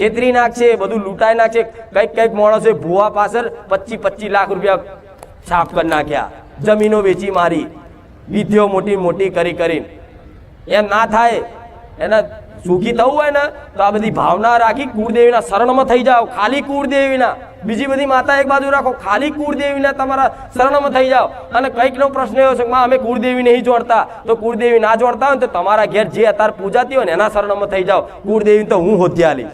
છેતરી નાખશે, બધું લૂંટાઈ નાખશે. કંઈક કંઈક માણસે ભૂવા પાછળ પચીસ પચીસ લાખ રૂપિયા છાપ કરી નાખ્યા. જમીનો વેચી મારી. વિધિઓ મોટી મોટી કરી કરી. એમ ના થાય. એના સુખી થવું હોય ને, તો આ બધી ભાવના રાખી કુળદેવીના શરણમાં થઈ જાઓ. ખાલી કુળદેવીના. બીજી બધી માતા એક બાજુ રાખો. ખાલી કુળદેવીના તમારા શરણમાં થઈ જાઓ. અને કંઈકનો પ્રશ્ન એવો છે કે અમે કુળદેવી નહીં જોડતા. તો કુળદેવી ના જોડતા હોય તો તમારા ઘેર જે અત્યારે પૂજાતી હોય ને, એના શરણમાં થઈ જાઓ. કુળદેવી તો હું હોતી આલી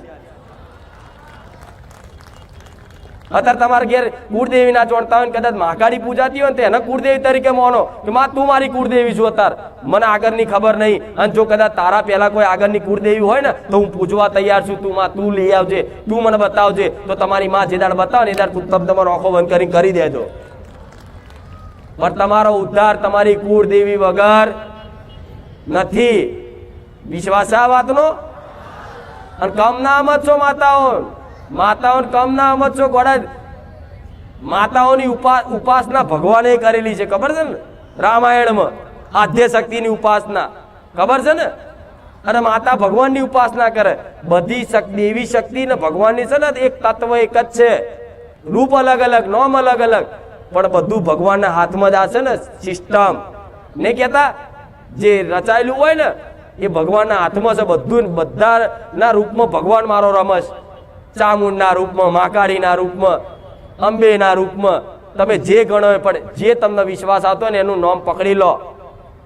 અત્યારે તમારા ઘેર કુળદેવી ના જોડતા હોય કદાચ મહાકાળી પૂજાતી હોય ને તો એને કુળદેવી તરીકે માનો કે માં, તું મારી કુળદેવી છું અત્યારે મને આગળની ખબર નહીં. અને જો કદાચ તારા પહેલા કોઈ આગળની કુળદેવી હોય ને, તો હું પૂજવા તૈયાર છું. તું માં, તું લઈ આવજે. તું મને બતાવજે. તો તમારી માં જે દાડ બતાવે ને એ દાડ તમ તમારો આંખો બંધ કરીને કરી દેજો. પણ તમારો ઉદ્ધાર તમારી કુળદેવી વગર નથી. વિશ્વાસ આ વાતનો? અને કમ ના મત છો માતાઓ. માતાઓ કમ ના છો ગોડા માતાઓની ઉપા, ઉપાસના ભગવાને કરેલી છે, ખબર છે ને? રામાયણમાં આધ્ય શક્તિની ઉપાસના. ખબર છે ને? અને માતા ભગવાનની ઉપાસના કરે. બધી શક્તિ, એવી શક્તિ ને ભગવાનની છે ને એક તત્વ એક જ છે. રૂપ અલગ અલગ, નોમ અલગ અલગ. પણ બધું ભગવાનના હાથમાં જ આ ને, સિસ્ટમ. ને કહેતા, જે રચાયેલું હોય ને, એ ભગવાનના હાથમાં છે બધું બધાના રૂપમાં ભગવાન મારો રમશ. ચામુંડના રૂપમાં, માકાળીના રૂપમાં, અંબેના રૂપમાં તમે જે ગણો પણ જે તમને વિશ્વાસ આવતો ને એનું નામ પકડી લો,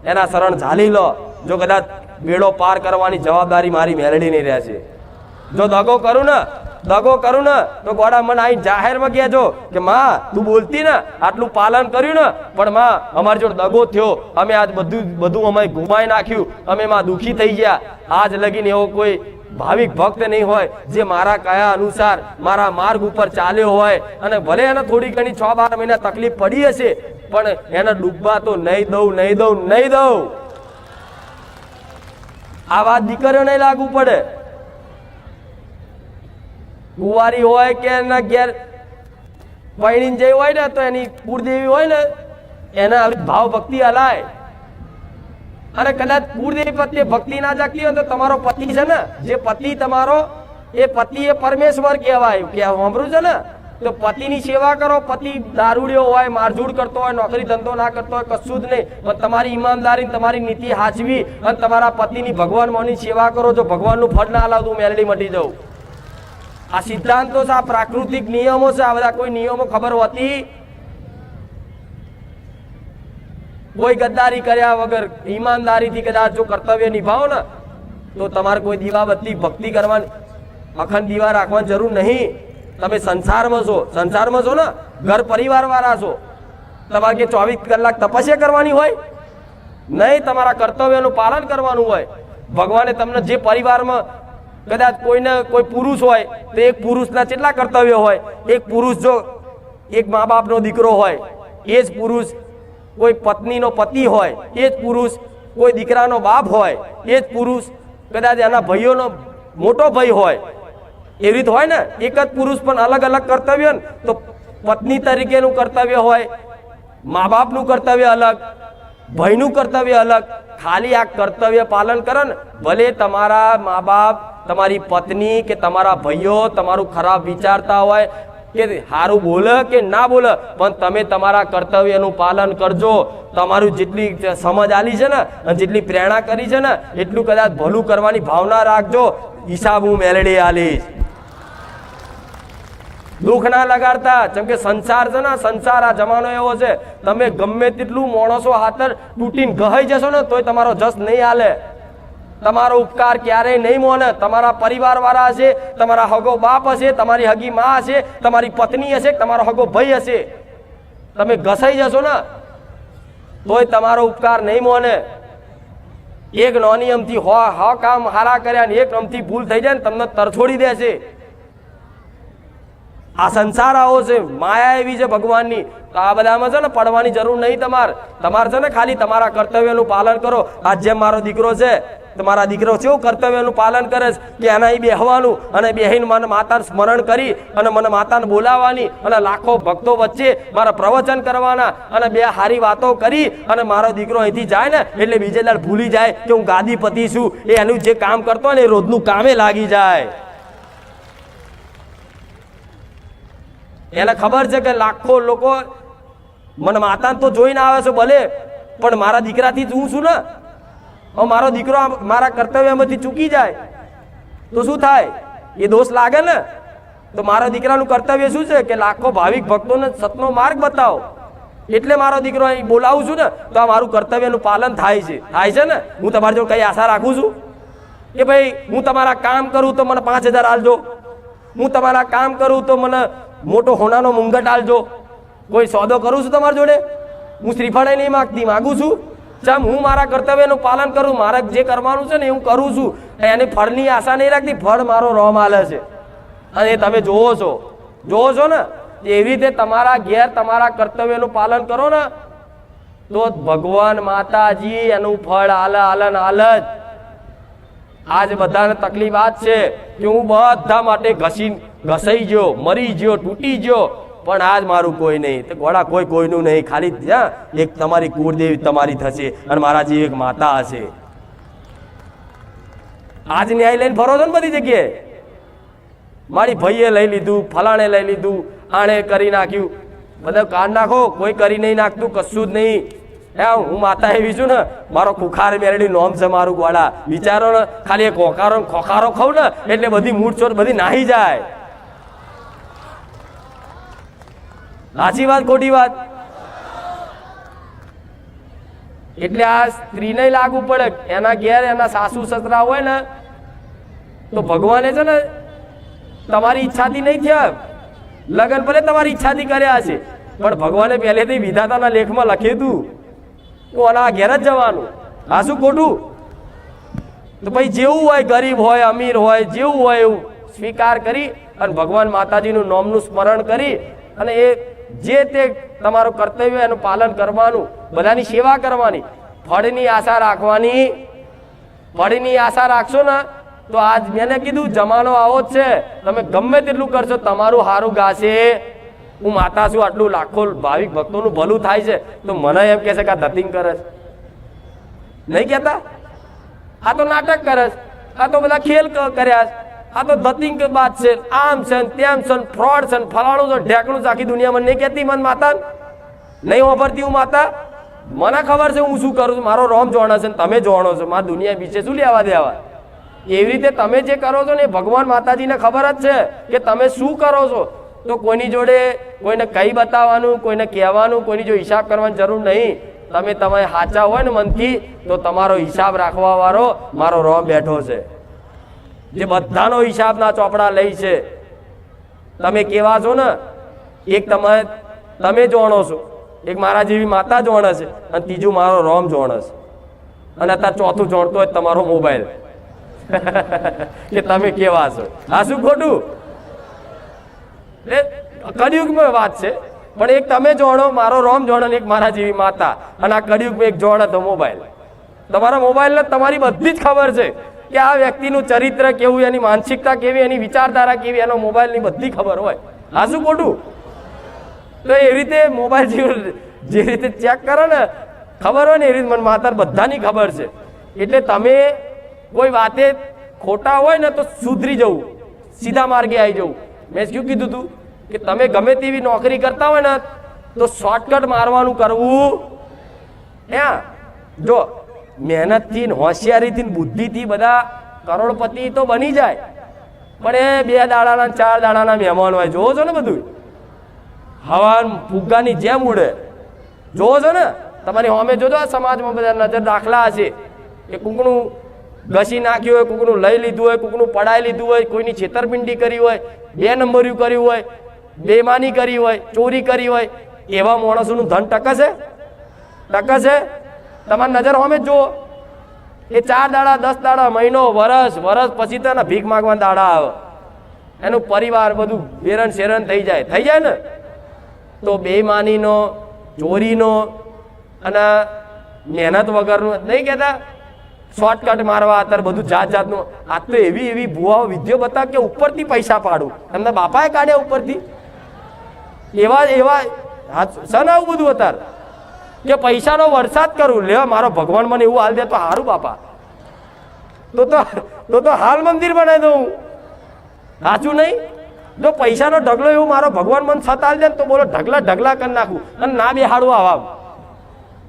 એના શરણ ઝાલી લો. જો કદાચ બેડો પાર કરવાની જવાબદારી મારી મેળળીને રહે છે. જો દગો કરું ને, દગો કરું ને, તો ગોડા મને અહીં જાહેરમાં કહેજો કે, માં, તું બોલતી ને, આટલું પાલન કર્યું ને, પણ માં, અમારી જોડે દગો થયો. અમે આજ બધું બધું અમે ગુમાઈ નાખ્યું. અમે માં દુઃખી થઈ ગયા. આજ લગીને એવો કોઈ ભાવિક ભક્ત નહીં હોય, જે મારા કયા અનુસાર મારા માર્ગ ઉપર ચાલ્યો હોય. અને ભલે એને થોડી ઘણી છ બાર મહિના તકલીફ પડી હશે, પણ એને ડૂબવા તો નહીં દઉં નહીં દઉં નહીં દઉં. આ વાત દીકરીઓને લાગુ પડે. કુવારી હોય કે એના ઘેર પૈણીને જેવી હોય ને, તો એની કુળદેવી હોય ને, એના ભાવ ભક્તિ હલાય. અને કદાચ કુળદેવી પ્રત્યે ભક્તિ ના જાગતી હોય તો તમારો પતિ છે ને, જે પતિ તમારો, એ પતિ એ પરમેશ્વર કહેવાય. કે સાંભળ્યું છે ને? તો પતિની સેવા કરો, પતિ દારૂડિયો હોય, મારઝૂડ કરતો હોય, નોકરી ધંધો ના કરતો હોય, કશું જ નહીં. પણ તમારી ઈમાનદારી, તમારી નીતિ હાચવી અને તમારા પતિની ભગવાન મોની સેવા કરો, જો ભગવાનનું ફળ ના લાવ હું મેલડી મટી જાઉં. આ સિદ્ધાંતો છે, આ પ્રાકૃતિક નિયમો છે, આ બધા કોઈ નિયમો ખબર હોતી કોઈ ગદ્દારી કર્યા વગર, ઈમાનદારીથી કદાચ જો કર્તવ્ય નિભાવો ને, તો તમારે કોઈ દીવાબત્તી ભક્તિ કરવાની, અખંડ દીવા રાખવાની જરૂર નહીં. તમે સંસારમાં છો સંસારમાં છો ને, ઘર પરિવાર વાળા છો. તમારે કે ચોવીસ કલાક તપસ્યા કરવાની હોય? નહીં, તમારા કર્તવ્યનું પાલન કરવાનું હોય. ભગવાને તમને જે પરિવારમાં કદાચ કોઈને કોઈ પુરુષ હોય, તો એક પુરુષના કેટલા કર્તવ્ય હોય? એક પુરુષ જો એક મા બાપનો દીકરો હોય, એ જ પુરુષ કોઈ પત્નીનો પતિ હોય, એ જ પુરુષ. કોઈ દીકરાનો બાપ હોય, એ જ પુરુષ. કદાચ એના ભાઈઓનો મોટો ભાઈ હોય. એવી રીત હોય ને? એક જ પુરુષ પણ અલગ અલગ કર્તવ્ય ને? તો પત્ની તરીકેનું કર્તવ્ય હોય મા બાપનું કર્તવ્ય અલગ, ભાઈનું કર્તવ્ય અલગ. ખાલી આ કર્તવ્ય પાલન કરો ને, ભલે તમારા મા બાપ તમારી પત્ની કે તમારા ભાઈઓ તમારું ખરાબ વિચારતા હોય કે સારું બોલે કે ના બોલે, પણ તમે તમારા કર્તવ્યનું પાલન કરજો. તમારું જેટલી સમજ આલી છે ને, અને જેટલી પ્રેરણા કરી છે ને, એટલું કદાચ ભલું કરવાની ભાવના રાખજો. હિસાબ હું મેલડી આલીશ દુઃખ ના લગાડતા, જેમ કે સંસાર છે ને, સંસાર આ જમાનો એવો છે. તમે ગમે તેટલું માણસો હાથર તૂટીને ગહાઈ જશો ને, તોય તમારો જસ નહીં હાલે. તમારો ઉપકાર ક્યારેય નહીં મોને. તમારા પરિવાર વાળા હશે, તમારા હગો બાપ હશે, તમારી હગી મા હશે, તમારી પત્ની હશે, તમારો હગો ભાઈ હશે. તમે ઘસાઈ જશો ને, તોય તમારો ઉપકાર નહીં મોને. એક નોની અમથી હો, હ કામ હારા કર્યા ને એક અમથી ભૂલ થઈ જાય ને તમને તરછોડી દેશે. આ સંસાર આવો છે, માયા એવી છે ભગવાનની. તો આ બધામાં છે ને પડવાની જરૂર નહીં તમારે. તમારે છે ને ખાલી તમારા કર્તવ્યનું પાલન કરો. આજ જેમ મારો દીકરો છે તમારા દીકરો કેવું કર્તવ્યનું પાલન કરે છે કે એના અહીં બેહવાનું અને બેહીને મને માતાને સ્મરણ કરી અને મને માતાને બોલાવવાની અને લાખો ભક્તો વચ્ચે મારા પ્રવચન કરવાના અને બે સારી વાતો કરી અને મારો દીકરો અહીંથી જાય ને એટલે બીજે દાડ ભૂલી જાય કે હું ગાદીપતિ છું. એ એનું જે કામ કરતો ને એ રોજનું કામે લાગી જાય. એને ખબર છે કે લાખો લોકો મને માતાને તો જોઈને આવે છે ભલે, પણ મારા દીકરાથી જ હું છું ને. મારો દીકરો મારા કર્તવ્યમાંથી ચૂકી જાય, તો શું થાય? એ દોષ લાગે ને? તો મારા દીકરાનું કર્તવ્ય શું છે? કે લાખો ભાવિક ભક્તોને સતનો માર્ગ બતાવો. એટલે મારો દીકરો અહીં બોલાવું છું ને, તો આ મારું કર્તવ્યનું પાલન થાય છે. થાય છે ને? હું તમારી જોડે કઈ આશા રાખું છું? કે ભાઈ, હું તમારા કામ કરું તો મને પાંચ હજાર આલજો હું તમારા કામ કરું તો મને મોટો હોનાનો મુંગટ આલજો કોઈ સોદો કરું છું તમારી જોડે? હું શ્રીફળે નહીં માગતી, માગું છું. ચમ હું મારા કર્તવ્યનું પાલન કરું, મારે જે કરવાનું છે ને હું કરું છું. એની ફળની આશા નહીં રાખતી, ફળ મારો રોમ આલે છે. અને તમે જોવો છો. જોવો છો ને, એવી રીતે તમારા ઘેર તમારા કર્તવ્યનું પાલન કરો ને, તો ભગવાન માતાજી એનું ફળ આલે આલન ને જ. આજ બધાને તકલીફ આ છે કે હું બધા માટે ઘસી ઘસાઈ ગયો, મરી ગયો, તૂટી ગયો. પણ આજ મારું કોઈ નહીં. તો ગોળા કોઈ કોઈનું નહીં. ખાલી ત્યાં એક તમારી કુળદેવી તમારી થશે અને મારા જેવી એક માતા હશે. આજ ન્યાય લઈને ફરો છો ને બધી જગ્યાએ? મારી ભાઈએ લઈ લીધું, ફલાણે લઈ લીધું, આણે કરી નાખ્યું. બધા કાઢ નાખો, કોઈ કરી નહીં નાખતું, કશું જ નહીં. હે, હું માતા એવી છું ને, મારો ખુખાર મેરડી નોમ છે મારું ગોળા. વિચારો ને, ખાલી એક ઓકારો ખોખારો ખવ ને, એટલે બધી મૂળ ચોર બધી નાહી જાય. સાચી વાત, ખોટી વાત? એટલે આ સ્ત્રીને લાગુ પડે એના ઘેર એના સાસુ સસરા હોય ને, તો ભગવાને છે ને તમારી ઈચ્છાથી નહીં થયા. લગન ભલે તમારી ઈચ્છાથી કર્યા છે પણ ભગવાને પહેલેથી વિધાતાના લેખમાં લખ્યું હતું તો આના ઘેર જ જવાનું. આ શું ખોટું? તો પછી જેવું હોય, ગરીબ હોય, અમીર હોય, જેવું હોય એવું સ્વીકાર કરી અને ભગવાન માતાજીનું નોમનું સ્મરણ કરી અને એ જે તે તમારું કર્તવ્ય એનું પાલન કરવાનું, બધાની સેવા કરવાની, ફળની આશા રાખવાની, ફળની આશા રાખશો ને, તો આજ મેં કીધું, જમાનો આવો જ છે, તમે ગમે તેટલું કરશો, તમારું સારું ગાશે. હું માતા છું, આટલું લાખો ભાવિક ભક્તોનું ભલું થાય છે, તો મને એમ કહે છે કે આ ધતિંગ કરે નહીં કહેતા? આ તો નાટક કરે છે. આ તો બધા ખેલ કર્યા આ તો ધતિંગ બાદ છે. આમ છે તેમ છે ફ્રોડ છે ને ફલાણું છે ઢેકણું છે. આખી દુનિયામાં નહીં કહેતી મન માતા. નહીં વાપરતી હું માતા. મને ખબર છે હું શું કરું છું. મારો રોમ જોણો છે ને તમે જોણો છો. મારા દુનિયા વિશે શું લેવા દેવા? એવી રીતે તમે જે કરો છો ને એ ભગવાન માતાજીને ખબર જ છે કે તમે શું કરો છો. તો કોઈની જોડે કોઈને કઈ બતાવવાનું, કોઈને કહેવાનું, કોઈની જો હિસાબ કરવાની જરૂર નહીં. તમે તમે સાચા હોય ને મનથી, તો તમારો હિસાબ રાખવા વાળો મારો રોમ બેઠો છે. જે બધાનો હિસાબના ચોપડા લઈ છે. તમે કેવા છો ને? એક તમે તમે જોણો છો. એક મારા જેવી માતા જોણે છે અને ત્રીજું મારો રોમ જોણે છે. અને અત્યારે ચોથું જોણતો હોય તમારો મોબાઈલ. કે તમે કેવા છો? આ શું ખોટું? કળિયુગમાં વાત છે. પણ એક તમે જોણો, મારો રોમ જોણો એક મારા જેવી માતા. અને આ કળિયુગમાં એક જોણે તો મોબાઈલ. તમારા મોબાઈલને તમારી બધી જ ખબર છે. કે આ વ્યક્તિનું ચરિત્ર કેવું, એની માનસિકતા કેવી, એની વિચારધારા કેવી, એનો મોબાઈલની બધી ખબર હોય. શું ખોટું? તો એ રીતે મોબાઈલ જેવું જે રીતે ચેક કરો ને, ખબર હોય ને, એ રીતે મને માતર બધાની ખબર છે. એટલે તમે કોઈ વાતે ખોટા હોય ને તો સુધરી જવું. સીધા માર્ગે આવી જવું. મેં શું કીધું તું? કે તમે ગમે તેવી નોકરી કરતા હોય ને, તો શોર્ટકટ મારવાનું કરવું. ત્યાં જો મહેનતથી ને હોશિયારીથી બુદ્ધિથી બધા કરોડપતિ તો બની જાય. પણ એ બે દાડાના ચાર દાડાના મહેમાન હોય, જોવો છો ને બધું હવા ફુગ્ગાની જેમ ઉડે. જોવો છો ને? તમારી હોમે જોજો સમાજમાં બધા નજર દાખલા હશે. કે કુંકણું ઘસી નાખ્યું હોય કુકનું લઈ લીધું હોય કુકનું પડાઈ લીધું હોય, કોઈની છેતરપિંડી કરી હોય, બે નંબર્યું કર્યું હોય, બેમાની કરી હોય, ચોરી કરી હોય, એવા માણસોનું ધન ટકશે? ટકશે? તમારી નજર હોમે જ જુઓ. એ ચાર દાડા, દસ દાડા, મહિનો, વરસ વરસ પછી તો ભીખ માગવાના દાડા આવે. એનું પરિવાર બધું વેરણ શેરણ થઈ જાય. થઈ જાય ને? તો બેમાનીનો, ચોરીનો અને મહેનત વગરનું નહીં કહેતા. શોર્ટકટ મારવા, અત્યારે બધું જાત જાતનું. આ તો એવી એવી ભુવાઓ વિદ્યો બતાવ કે ઉપરથી પૈસા પાડું. એમના બાપાએ કાઢ્યા ઉપરથી. એવા એવા, હા સન આવું બધું અત્યારે? કે પૈસાનો વરસાદ કરું. લે, મારો ભગવાન મને એવું હાલ દે તો સારું બાપા. તો તો તો તો હાલ મંદિર બનાવી દઉં. સાચું નહીં? જો પૈસાનો ઢગલો એવું મારો ભગવાન મને હાલ દે ને તો બોલો ઢગલા ઢગલા કરી નાખું અને ના બે હાડું આવા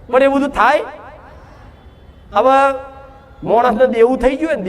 પણ એ બધું થાય? હવે માણસને દેવું થઈ ગયું ને